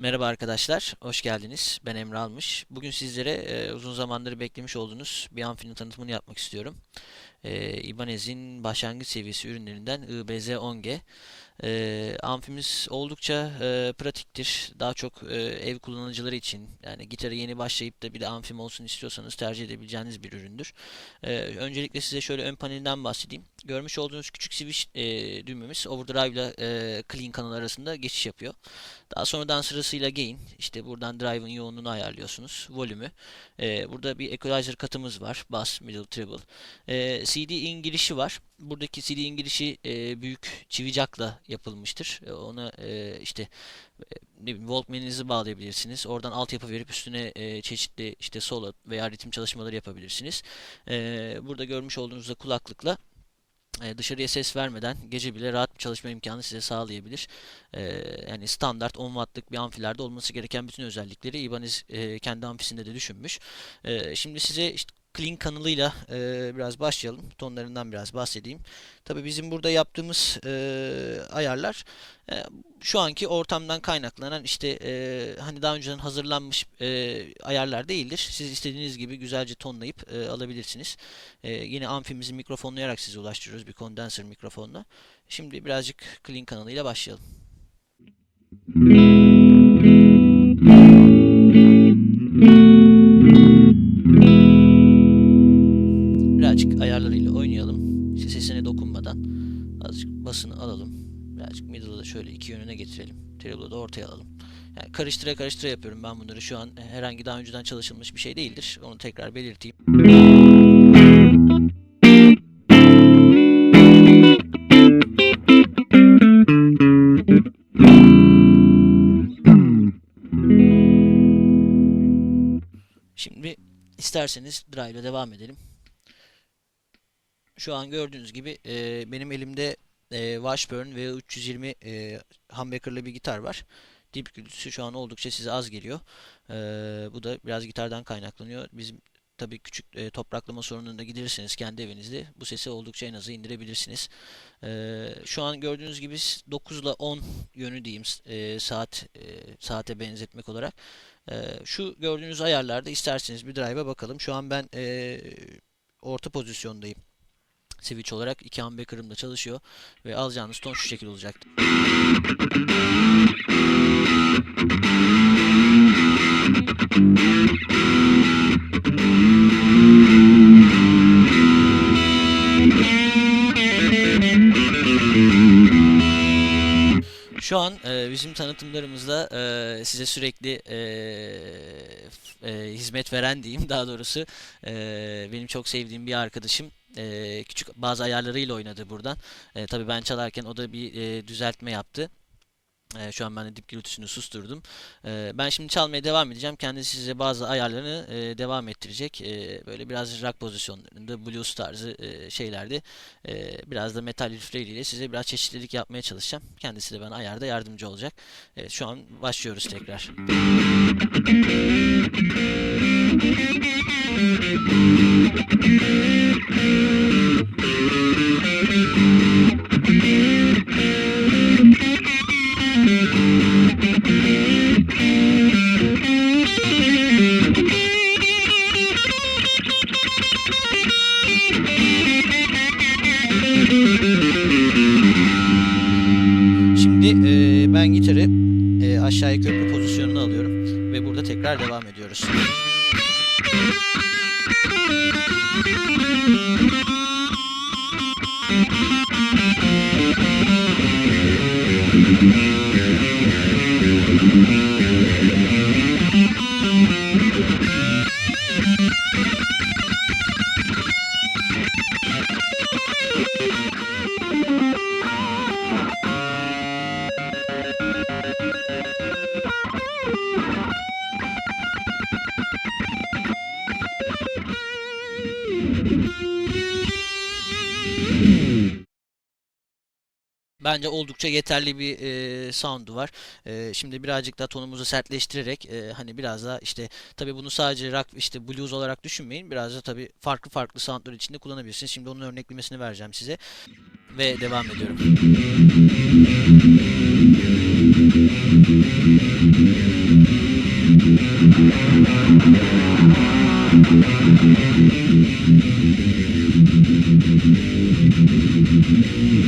Merhaba arkadaşlar, hoş geldiniz. Ben Emre Almış. Bugün sizlere e, uzun zamandır beklemiş olduğunuz bir amfinin tanıtımını yapmak istiyorum. E, Ibanez'in başlangıç seviyesi ürünlerinden IBZ-10G. E, amfimiz oldukça e, pratiktir. Daha çok e, ev kullanıcıları için, yani gitarı yeni başlayıp da bir de amfim olsun istiyorsanız tercih edebileceğiniz bir üründür. E, öncelikle size şöyle ön panelinden bahsedeyim. Görmüş olduğunuz küçük switch e, düğmemiz overdrive ile e, clean kanal arasında geçiş yapıyor. Daha sonradan sırasıyla gain, işte buradan drive'ın yoğunluğunu ayarlıyorsunuz, volümü. Ee, burada bir equalizer katımız var, bass, middle, treble. Ee, CD in girişi var. Buradaki CD in girişi e, büyük çivi jack'la yapılmıştır. E, ona e, işte e, ne bileyim Walkman'inizi bağlayabilirsiniz. Oradan altyapı verip üstüne e, çeşitli işte solo veya ritim çalışmaları yapabilirsiniz. E, burada görmüş olduğunuz da kulaklıkla e, dışarıya ses vermeden gece bile rahat bir çalışma imkanı size sağlayabilir. E, yani standart 10 wattlık bir amfilerde olması gereken bütün özellikleri Ibanez e, kendi amfisinde de düşünmüş. E, şimdi size işte Clean kanalıyla e, biraz başlayalım. Tonlarından biraz bahsedeyim. Tabii bizim burada yaptığımız e, ayarlar e, şu anki ortamdan kaynaklanan işte e, hani daha önceden hazırlanmış e, ayarlar değildir. Siz istediğiniz gibi güzelce tonlayıp e, alabilirsiniz. E, yine amfimizi mikrofonlayarak size ulaştırıyoruz bir kondenser mikrofonla. Şimdi birazcık Clean kanalıyla başlayalım. Birazcık ayarlarıyla oynayalım. İşte sesine dokunmadan azıcık basını alalım. Birazcık middle'ı da şöyle iki yönüne getirelim. Treble'ı da ortaya alalım. Yani karıştıra karıştıra yapıyorum ben bunları. Şu an herhangi daha önceden çalışılmış bir şey değildir. Onu tekrar belirteyim. Şimdi isterseniz drive ile devam edelim. Şu an gördüğünüz gibi e, benim elimde e, Washburn V320 e, humbucker'lı bir gitar var. Dip gürültüsü şu an oldukça size az geliyor. E, bu da biraz gitardan kaynaklanıyor. Bizim tabii küçük e, topraklama sorununda giderirseniz kendi evinizde bu sesi oldukça en aza indirebilirsiniz. E, şu an gördüğünüz gibi 9 ile 10 yönü diyeyim e, saat e, saate benzetmek olarak. E, şu gördüğünüz ayarlarda isterseniz bir drive'a bakalım. Şu an ben e, orta pozisyondayım switch olarak iki humbucker'ım da çalışıyor ve alacağınız ton şu şekilde olacaktır. Şu an e, bizim tanıtımlarımızda e, size sürekli e, e, hizmet veren diyeyim daha doğrusu e, benim çok sevdiğim bir arkadaşım e, küçük bazı ayarlarıyla oynadı buradan. E, tabii ben çalarken o da bir e, düzeltme yaptı. E, şu an ben de dip gürültüsünü susturdum. E, ben şimdi çalmaya devam edeceğim. Kendisi size bazı ayarlarını e, devam ettirecek. E, böyle biraz rock pozisyonlarında, blues tarzı e, şeylerde e, biraz da metal riffleriyle size biraz çeşitlilik yapmaya çalışacağım. Kendisi de bana ayarda yardımcı olacak. Evet, şu an başlıyoruz tekrar. Şimdi e, ben gitarı e, aşağıya köprü pozisyonuna alıyorum ve burada tekrar devam ediyoruz. Bence oldukça yeterli bir e, sound'u var. E, şimdi birazcık da tonumuzu sertleştirerek e, hani biraz daha işte tabi bunu sadece rock işte blues olarak düşünmeyin. Biraz da tabi farklı farklı soundlar içinde kullanabilirsiniz. Şimdi onun örneklemesini vereceğim size ve devam ediyorum. Thank you.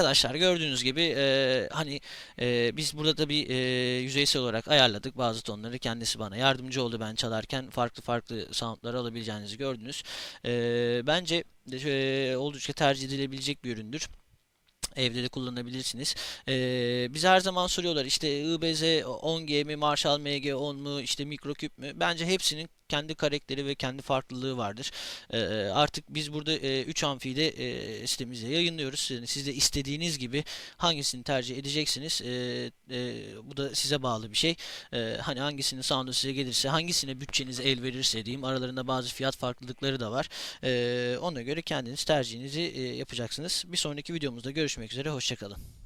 Arkadaşlar gördüğünüz gibi e, hani e, biz burada tabii e, yüzeysel olarak ayarladık bazı tonları kendisi bana yardımcı oldu ben çalarken farklı farklı soundları alabileceğinizi gördünüz. E, bence e, oldukça tercih edilebilecek bir üründür. Evde de kullanabilirsiniz. Ee, bize her zaman soruyorlar işte IBZ 10G mi, Marshall MG10 mu, işte mikroküp mü? Bence hepsinin kendi karakteri ve kendi farklılığı vardır. Ee, artık biz burada e, 3 amfiyi de e, sitemizde yayınlıyoruz. Yani siz de istediğiniz gibi hangisini tercih edeceksiniz. Ee, e, bu da size bağlı bir şey. Ee, hani hangisinin sound'u size gelirse, hangisine bütçeniz el verirse diyeyim. Aralarında bazı fiyat farklılıkları da var. Ee, ona göre kendiniz tercihinizi e, yapacaksınız. Bir sonraki videomuzda görüşmek üzere. Hoşçakalın.